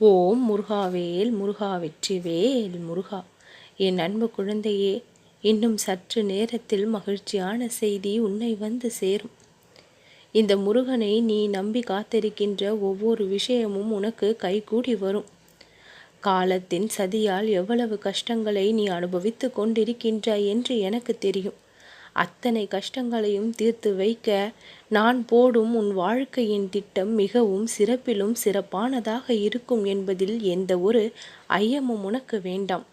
ஓம் முருகாவேல் முருகா வெற்றிவேல் முருகா. என் அன்பு குழந்தையே இன்னும் சற்று நேரத்தில் மகிழ்ச்சியான செய்தி உன்னை வந்து சேரும். இந்த முருகனை நீ நம்பி காத்திருக்கின்ற ஒவ்வொரு விஷயமும் உனக்கு கைகூடி வரும். காலத்தின் சதியால் எவ்வளவு கஷ்டங்களை நீ அனுபவித்து கொண்டிருக்கின்றாய் என்று எனக்கு தெரியும். அத்தனை கஷ்டங்களையும் தீர்த்து வைக்க நான் போடும் உன் வாழ்க்கையின் திட்டம் மிகவும் சிறப்பிலும் சிறப்பானதாக இருக்கும் என்பதில் எந்த ஒரு ஐயமும் உனக்கு வேண்டாம்.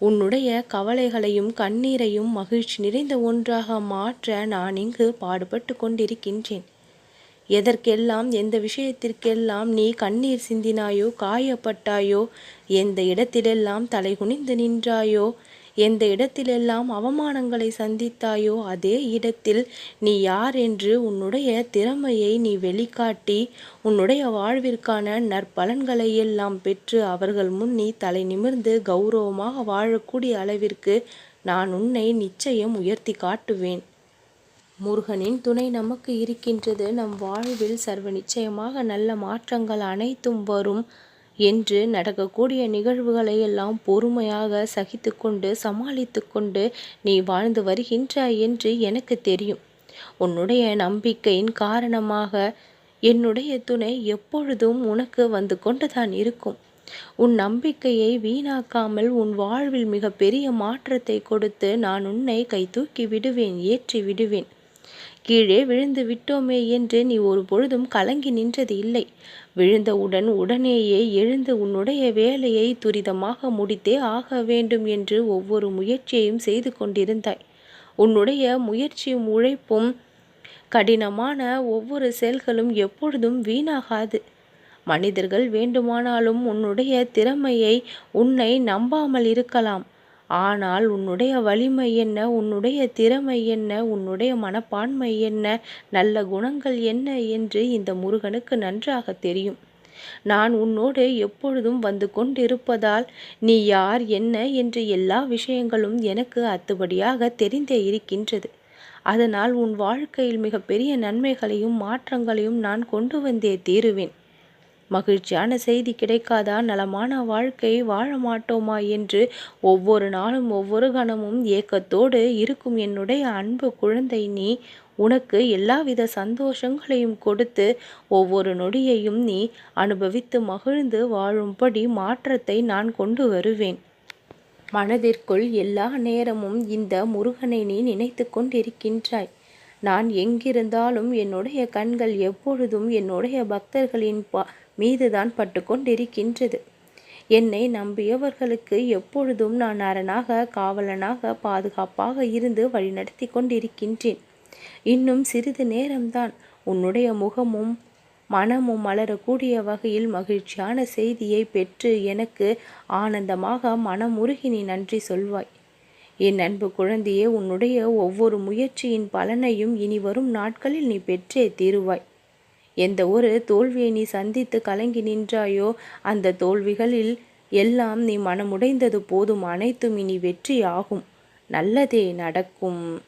உன்னுடைய கவலைகளையும் கண்ணீரையும் மகிழ்ச்சி நிறைந்த ஒன்றாக மாற்ற நான் இங்கு பாடுபட்டு கொண்டிருக்கின்றேன். எதற்கெல்லாம் எந்த விஷயத்திற்கெல்லாம் நீ கண்ணீர் சிந்தினாயோ காயப்பட்டாயோ எந்த இடத்திலெல்லாம் தலைகுனிந்து நின்றாயோ எந்த இடத்திலெல்லாம் அவமானங்களை சந்தித்தாயோ அதே இடத்தில் நீ யார் என்று உன்னுடைய திறமையை நீ வெளிக்காட்டி உன்னுடைய வாழ்விற்கான நற்பலன்களை எல்லாம் பெற்று அவர்கள் முன் நீ தலை நிமிர்ந்து கௌரவமாக வாழக்கூடிய அளவிற்கு நான் உன்னை நிச்சயம் உயர்த்தி காட்டுவேன். முருகனின் துணை நமக்கு இருக்கின்றது. நம் வாழ்வில் சர்வ நிச்சயமாக நல்ல மாற்றங்கள் அனைத்தும் வரும். என்று நடக்கக்கூடிய நிகழ்வுகளை எல்லாம் பொறுமையாக சகித்து கொண்டு சமாளித்து கொண்டு நீ வாழ்ந்து வருகின்றாய் என்று எனக்கு தெரியும். உன்னுடைய நம்பிக்கையின் காரணமாக என்னுடைய துணை எப்பொழுதும் உனக்கு வந்து கொண்டுதான் இருக்கும். உன் நம்பிக்கையை வீணாக்காமல் உன் வாழ்வில் மிக பெரிய மாற்றத்தை கொடுத்து நான் உன்னை கை தூக்கி விடுவேன் ஏற்றி விடுவேன். கீழே விழுந்து விட்டோமே என்று நீ ஒரு பொழுதும் கலங்கி நின்றது இல்லை. விழுந்தவுடன் உடனேயே எழுந்து உன்னுடைய வேலையை துரிதமாக முடித்தே ஆக வேண்டும் என்று ஒவ்வொரு முயற்சியையும் செய்து கொண்டிருந்தாய். உன்னுடைய முயற்சியும் உழைப்பும் கடினமான ஒவ்வொரு செயல்களும் எப்பொழுதும் வீணாகாது. மனிதர்கள் வேண்டுமானாலும் உன்னுடைய திறமையை உன்னை நம்பாமல் இருக்கலாம். ஆனால் உன்னுடைய வலிமை என்ன? உன்னுடைய திறமை என்ன? உன்னுடைய மனப்பான்மை என்ன? நல்ல குணங்கள் என்ன என்று இந்த முருகனுக்கு நன்றாக தெரியும். நான் உன்னோடு எப்பொழுதும் வந்து கொண்டிருப்பதால் நீ யார் என்ன என்று எல்லா விஷயங்களும் எனக்கு அத்துபடியாக தெரிந்தே இருக்கின்றது. அதனால் உன் வாழ்க்கையில் மிகப்பெரிய நன்மைகளையும் மாற்றங்களையும் நான் கொண்டு வந்தே தீருவேன். மகிழ்ச்சியான செய்தி கிடைக்காதா? நலமான வாழ்க்கை வாழ மாட்டோமா? என்று ஒவ்வொரு நாளும் ஒவ்வொரு கணமும் ஏக்கத்தோடு இருக்கும் என்னுடைய அன்பு குழந்தை நீ உனக்கு எல்லாவித சந்தோஷங்களையும் கொடுத்து ஒவ்வொரு நொடியையும் நீ அனுபவித்து மகிழ்ந்து வாழும்படி மாற்றத்தை நான் கொண்டு வருவேன். மனதிற்குள் எல்லா நேரமும் இந்த முருகனை நீ நினைத்து கொண்டிருக்கின்றாய். நான் எங்கிருந்தாலும் என்னுடைய கண்கள் எப்பொழுதும் என்னுடைய பக்தர்களின் பா மீதுதான் பட்டுக்கொண்டிருக்கின்றது. என்னை நம்பியவர்களுக்கு எப்பொழுதும் நான் அரணாக காவலனாக பாதுகாப்பாக இருந்து வழிநடத்தி கொண்டிருக்கின்றேன். இன்னும் சிறிது நேரம்தான் உன்னுடைய முகமும் மனமும் மலரக்கூடிய வகையில் மகிழ்ச்சியான செய்தியை பெற்று எனக்கு ஆனந்தமாக மனமுருகி நீ நன்றி சொல்வாய். என் அன்பு குழந்தையே உன்னுடைய ஒவ்வொரு முயற்சியின் பலனையும் இனி வரும் நாட்களில் நீ பெற்றே தீருவாய். எந்த ஒரு தோல்வியை நீ சந்தித்து கலங்கி நின்றாயோ அந்த தோல்விகளில் எல்லாம் நீ மனமுடைந்தது போதும் அனைத்தும் இனி வெற்றி ஆகும் நல்லதே நடக்கும்.